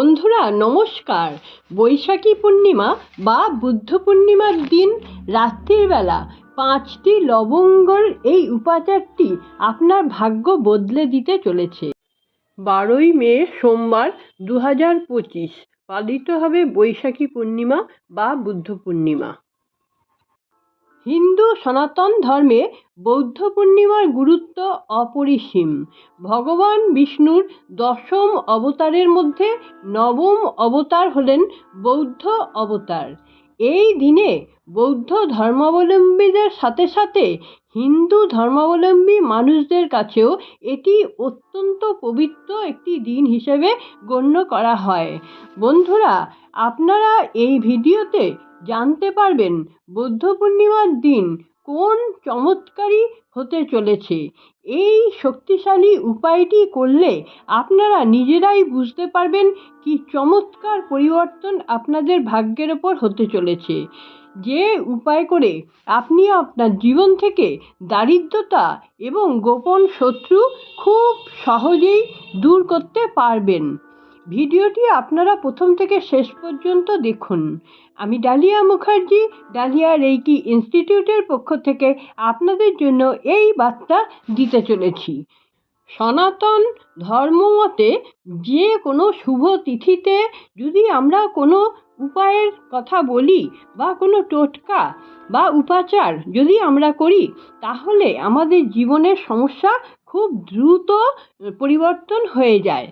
বন্ধুরা, নমস্কার। বৈশাখী পূর্ণিমা বা বুদ্ধ পূর্ণিমার দিন রাত্রির বেলা পাঁচটি লবঙ্গর এই উপাচারটি আপনার ভাগ্য বদলে দিতে চলেছে। বারোই মে, সোমবার দু হাজার পঁচিশ, পালিত হবে বৈশাখী পূর্ণিমা বা বুদ্ধ পূর্ণিমা। হিন্দু সনাতন ধর্মে বৌদ্ধ পূর্ণিমার গুরুত্ব অপরিসীম। ভগবান বিষ্ণুর দশম অবতারের মধ্যে নবম অবতার হলেন বৌদ্ধ অবতার। এই দিনে বৌদ্ধ ধর্মাবলম্বীদের সাথে সাথে হিন্দু ধর্মাবলম্বী মানুষদের কাছেও এটি অত্যন্ত পবিত্র একটি দিন হিসেবে গণ্য করা হয়। বন্ধুরা, আপনারা এই ভিডিওতে জানতে পারবেন বৌদ্ধ পূর্ণিমার দিন কোন চমৎকারী হতে চলেছে। এই শক্তিশালী উপায়টি করলে আপনারা নিজেরাই বুঝতে পারবেন কি চমৎকার পরিবর্তন আপনাদের ভাগ্যের ওপর হতে চলেছে। যে উপায় করে আপনি আপনার জীবন থেকে দারিদ্রতা এবং গোপন শত্রু খুব সহজেই দূর করতে পারবেন। ভিডিওটি আপনারা প্রথম থেকে শেষ পর্যন্ত দেখুন। আমি ডালিয়া মুখার্জি, ডালিয়া রেইকি ইনস্টিটিউটের পক্ষ থেকে আপনাদের জন্য এই বার্তা দিতে চলেছি। সনাতন ধর্মমতে যে কোনো শুভ তিথিতে যদি আমরা কোনো উপায়ের কথা বলি বা কোনো টোটকা বা উপাচার যদি আমরা করি, তাহলে আমাদের জীবনের সমস্যা খুব দ্রুত পরিবর্তন হয়ে যায়।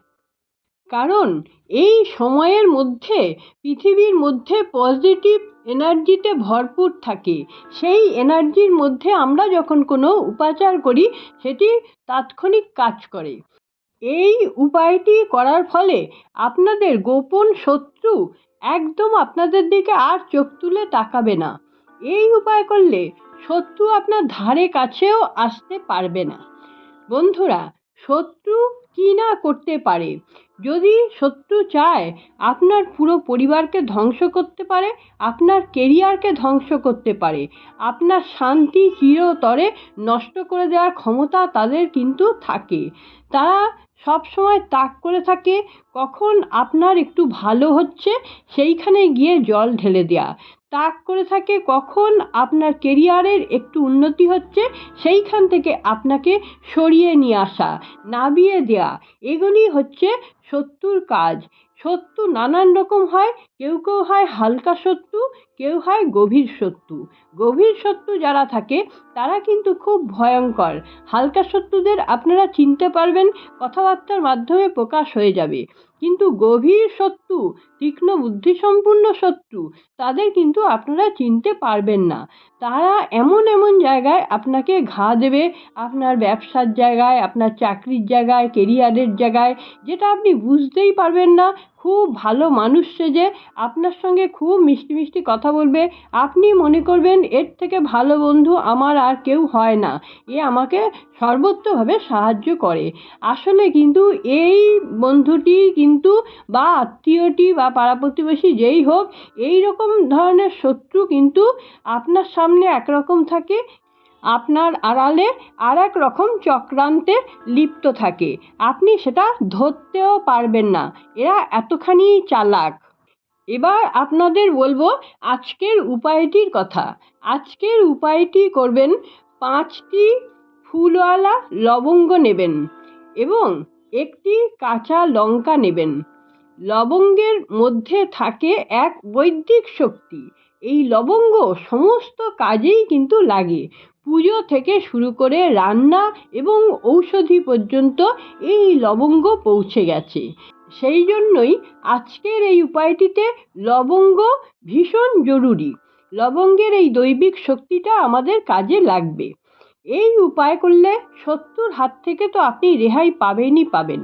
কারণ এই সময়ের মধ্যে পৃথিবীর মধ্যে পজিটিভ এনার্জিতে ভরপুর থাকে। সেই এনার্জির মধ্যে আমরা যখন কোনো উপাচার করি, সেটি তাৎক্ষণিক কাজ করে। এই উপায়টি করার ফলে আপনাদের গোপন শত্রু একদম আপনাদের দিকে আর চোখ তুলে তাকাবে না। এই উপায় করলে শত্রু আপনার ধারে কাছেও আসতে পারবে না। বন্ধুরা, শত্রু কী না করতে পারে? যদি শত্রু চায়, আপনার পুরো পরিবারকে ধ্বংস করতে পারে, আপনার কেরিয়ারকে ধ্বংস করতে পারে। আপনার শান্তি চিরতরে নষ্ট করে দেওয়ার ক্ষমতা তাদের কিন্তু থাকে। তারা সব সময় তাক করে থাকে, কখন আপনার একটু ভালো হচ্ছে, সেইখানে গিয়ে জল ঢেলে দেওয়া তাক করে থাকে, কখন আপনার কেরিয়ারের একটু উন্নতি হচ্ছে, সেইখান থেকে আপনাকে সরিয়ে নিয়ে আসা, নামিয়ে দেওয়া এগুলি হচ্ছে শত্রুর কাজ। শত্রু নানান রকম হয়, কেউ কেউ হয় হালকা শত্রু কেউ হয় গভীর শত্রু গভীর শত্রু যারা থাকে, তারা কিন্তু খুব ভয়ঙ্কর। হালকা শত্রুদের আপনারা চিনতে পারবেন, কথাবার্তার মাধ্যমে প্রকাশ হয়ে যাবে। কিন্তু গভীর শত্রু তীক্ষ্ণ বুদ্ধিসম্পন্ন শত্রু তাদের কিন্তু আপনারা চিনতে পারবেন না। তারা এমন এমন জায়গায় আপনাকে ঘা দেবে, আপনার ব্যবসার জায়গায়, আপনার চাকরির জায়গায় কেরিয়ারের জায়গায়, যেটা আপনি বুঝতেই পারবেন না। খুব ভালো মানুষ সেজে আপনার সঙ্গে খুব মিষ্টি মিষ্টি কথা বলবে। আপনি মনে করবেন এর থেকে ভালো বন্ধু আমার আর কেউ হয় না। এ আমাকে সর্বত্রভাবে সাহায্য করে। আসলে কিন্তু এই বন্ধুটি কিন্তু বা আত্মীয়টি বা পাড়া প্রতিবেশী যেই হোক এই রকম ধরনের শত্রু কিন্তু আপনার সামনে একরকম থাকে। আপনার আড়ালে আর এক রকম চক্রান্তে লিপ্ত থাকে। আপনি সেটা ধরতেও পারবেন না। এরা এতখানি চালাক। এবার আপনাদের বলব আজকের উপায়টির কথা। আজকের উপায়টি করবেন, পাঁচটি ফুলওয়ালা লবঙ্গ নেবেন এবং একটি কাঁচা লঙ্কা নেবেন। লবঙ্গের মধ্যে থাকে এক বৈদিক শক্তি। এই লবঙ্গ সমস্ত কাজেই কিন্তু লাগে। পুজো থেকে শুরু করে রান্না এবং ঔষধি পর্যন্ত এই লবঙ্গ পৌঁছে গেছে। সেই জন্যই আজকের এই উপায়টিতে লবঙ্গ ভীষণ জরুরি। লবঙ্গের এই দৈবিক শক্তিটা আমাদের কাজে লাগবে। এই উপায় করলে শত্রুর হাত থেকে তো আপনি রেহাই পাবেনই পাবেন।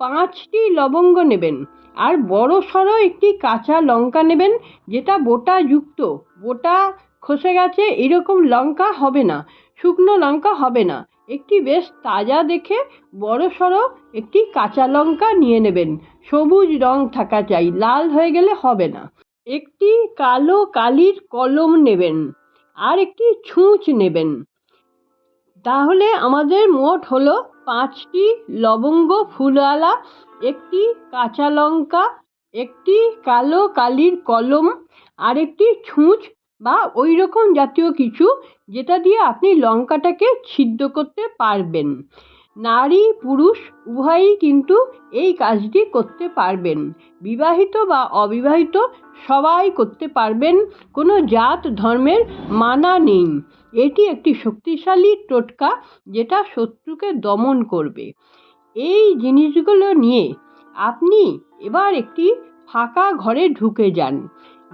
পাঁচটি লবঙ্গ নেবেন আর বড় সড়ো একটি কাঁচা লঙ্কা নেবেন, যেটা বোটা যুক্ত বোটা খসে গেছে, এরকম লঙ্কা হবে না, শুকনো লঙ্কা হবে না। একটি বেশ তাজা দেখে বড় সড়ো একটি কাঁচা লঙ্কা নিয়ে নেবেন। সবুজ রং থাকা চাই, লাল হয়ে গেলে হবে না। একটি কালো কালির কলম নেবেন আর একটি ছুঁচ নেবেন। তাহলে আমাদের মোট হলো পাঁচটি লবঙ্গ ফুলওয়ালা, একটি কাঁচা লঙ্কা, একটি কালো কালির কলম আর একটি ছুঁচ বা ওই রকম জাতীয় কিছু যেটা দিয়ে আপনি লঙ্কাটাকে ছিদ্র করতে পারবেন। নারী, পুরুষ উভয়ই কিন্তু এই কাজটি করতে পারবেন। বিবাহিত বা অবিবাহিত সবাই করতে পারবেন, কোনো জাত ধর্মের মানা নেই। এটি একটি শক্তিশালী টোটকা যেটা শত্রুকে দমন করবে। এই জিনিসগুলো নিয়ে আপনি এবার একটি ফাঁকা ঘরে ঢুকে যান।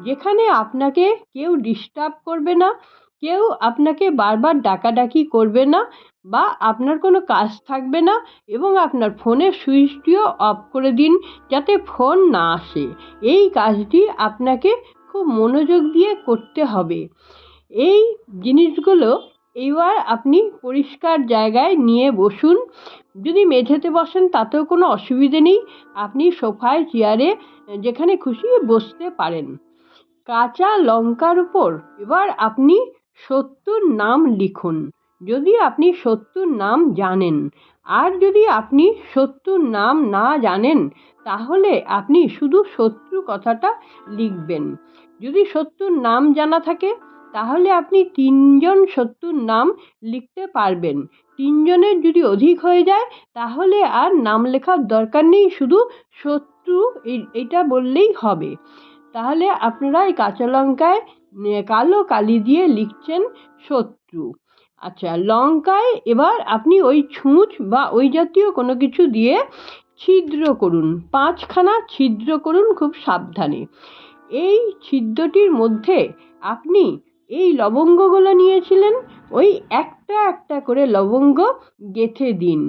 যেখানে আপনাকে কেউ ডিস্টার্ব করবে না, কেউ আপনাকে বারবার ডাকাডাকি করবে না বা আপনার কোনো কাজ থাকবে না এবং আপনার ফোনের সুইচটিও অফ করে দিন যাতে ফোন না আসে। এই কাজটি আপনাকে খুব মনোযোগ দিয়ে করতে হবে। এই জিনিসগুলো এইবার আপনি পরিষ্কার জায়গায় নিয়ে বসুন। যদি মেঝেতে বসেন তাতেও কোনো অসুবিধে নেই। আপনি সোফায়, চেয়ারে, যেখানে খুশি বসতে পারেন। কাঁচা লঙ্কার উপর এবার আপনি সত্যুর নাম লিখুন। যদি আপনি সত্যুর নাম জানেন, আর যদি আপনি সত্যুর নাম না জানেন, তাহলে আপনি শুধু শত্রু কথাটা লিখবেন। যদি শত্রুর নাম জানা থাকে, তাহলে আপনি তিনজন শত্রুর নাম লিখতে পারবেন। তিনজনের যদি অধিক হয়ে যায়, তাহলে আর নাম লেখার দরকার নেই, শুধু শত্রু এটা বললেই হবে। তাহলে আপনারা এই কাঁচা লঙ্কায় কালো কালি দিয়ে লিখছেন শত্রু। আচ্ছা লঙ্কায় এবার আপনি ওই ছুঁচ বা ওই জাতীয় কোনো কিছু দিয়ে ছিদ্র করুন। পাঁচখানা ছিদ্র করুন খুব সাবধানে। এই ছিদ্রটির মধ্যে আপনি এই লবঙ্গগুলো নিয়েছিলেন, ওই একটা একটা করে লবঙ্গ গেঁথে দিন।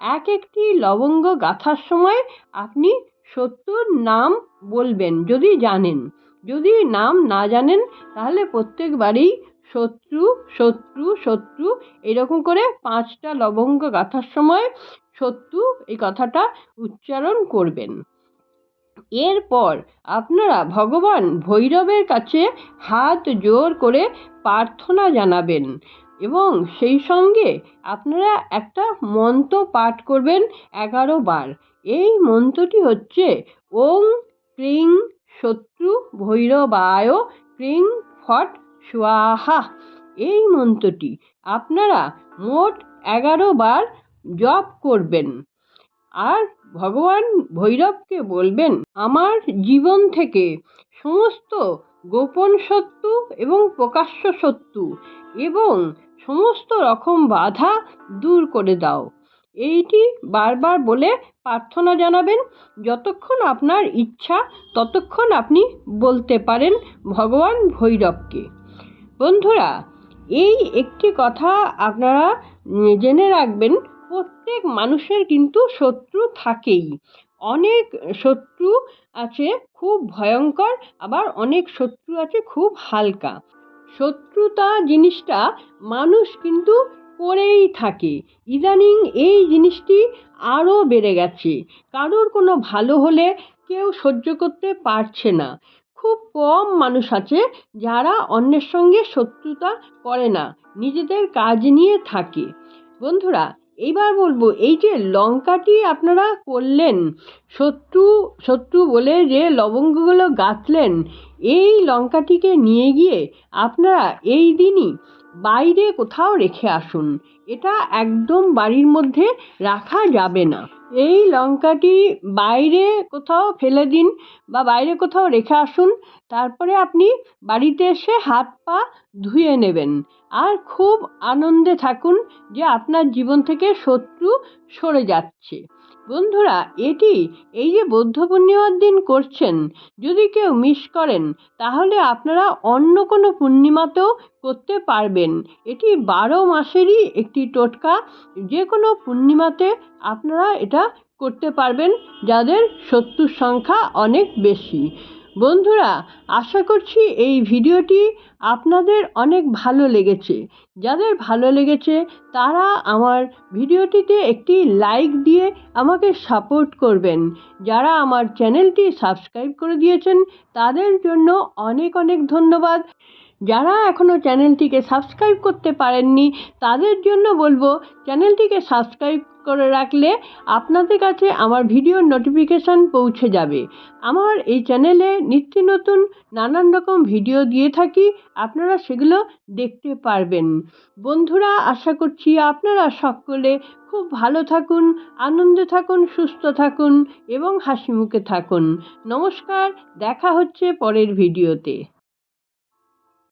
এক একটি লবঙ্গ গাঁথার সময় আপনি শত্রুর নাম বলবেন, যদি জানেন। যদি নাম না জানেন, তাহলে প্রত্যেকবারই শত্রু শত্রু শত্রু, এরকম করে পাঁচটা লবঙ্গ গাঁথার সময় শত্রু এই কথাটা উচ্চারণ করবেন। এরপর আপনারা ভগবান ভৈরবের কাছে হাত জোর করে প্রার্থনা জানাবেন। এবং সেই সঙ্গে আপনারা একটা মন্ত্র পাঠ করবেন এগারো বার। এই মন্ত্রটি হচ্ছে, ওং ক্রিং শত্রু ভৈরবায় ক্রিং ফট সুয়াহা। এই মন্ত্রটি আপনারা মোট এগারো বার জপ করবেন। আর ভগবান ভৈরবকে বলবেন, আমার জীবন থেকে সমস্ত গোপন শত্রু এবং প্রকাশ্য শত্রু এবং সমস্ত রকম বাধা দূর করে দাও। এইটি বারবার বলে প্রার্থনা জানাবেন। যতক্ষণ আপনার ইচ্ছা, ততক্ষণ আপনি বলতে পারেন ভগবান ভৈরবকে। বন্ধুরা, এই একটি কথা আপনারা জেনে রাখবেন, প্রত্যেক মানুষের কিন্তু শত্রু থাকেই। অনেক শত্রু আছে খুব ভয়ঙ্কর, আবার অনেক শত্রু আছে খুব হালকা। শত্রুতা জিনিসটা মানুষ কিন্তু করেই থাকে। ইদানিং এই জিনিসটি আরও বেড়ে গেছে। কারোর কোনো ভালো হলে কেউ সহ্য করতে পারছে না। খুব কম মানুষ আছে যারা অন্যের সঙ্গে শত্রুতা করে না, নিজেদের কাজ নিয়ে থাকে। বন্ধুরা এইবার বলব, এই যে লঙ্কাটি আপনারা করলেন, শত্রু শত্রু বলে যে লবঙ্গগুলো গাঁথলেন, এই লঙ্কাটিকে নিয়ে গিয়ে আপনারা এই দিনই বাইরে কোথাও রেখে আসুন। এটা একদম বাড়ির মধ্যে রাখা যাবে না। এই লঙ্কাটি বাইরে কোথাও ফেলে দিন বা বাইরে কোথাও রেখে আসুন, তারপরে আপনি বাড়িতে এসে হাত পা ধুয়ে নেবেন। আর খুব আনন্দে থাকুন যে আপনার জীবন থেকে শত্রু সরে যাচ্ছে। বন্ধুরা, এটি এই যে বৌদ্ধ পূর্ণিমার দিন করছেন, যদি কেউ মিস করেন, তাহলে আপনারা অন্য কোনো পূর্ণিমাতেও করতে পারবেন। এটি বারো মাসেরই একটি টোটকা যে কোনো পূর্ণিমাতে আপনারা এটা করতে পারবেন যাদের শত্রুর সংখ্যা অনেক বেশি। বন্ধুরা, আশা করছি এই ভিডিওটি আপনাদের অনেক ভালো লেগেছে। যাদের ভালো লেগেছে, তারা আমার ভিডিওটিতে একটি লাইক দিয়ে আমাকে সাপোর্ট করবেন। যারা আমার চ্যানেলটি সাবস্ক্রাইব করে দিয়েছেন, তাদের জন্য অনেক অনেক ধন্যবাদ। যারা এখনও চ্যানেলটিকে সাবস্ক্রাইব করতে পারেননি, তাদের জন্য বলব চ্যানেলটিকে সাবস্ক্রাইব করে রাখলে আপনাদের কাছে আমার ভিডিওর নোটিফিকেশান পৌঁছে যাবে। আমার এই চ্যানেলে নিত্য নতুন নানান রকম ভিডিও দিয়ে থাকি, আপনারা সেগুলো দেখতে পারবেন। বন্ধুরা, আশা করছি আপনারা সকলে খুব ভালো থাকুন, আনন্দে থাকুন, সুস্থ থাকুন এবং হাসি মুখে থাকুন। নমস্কার, দেখা হচ্ছে পরের ভিডিওতে।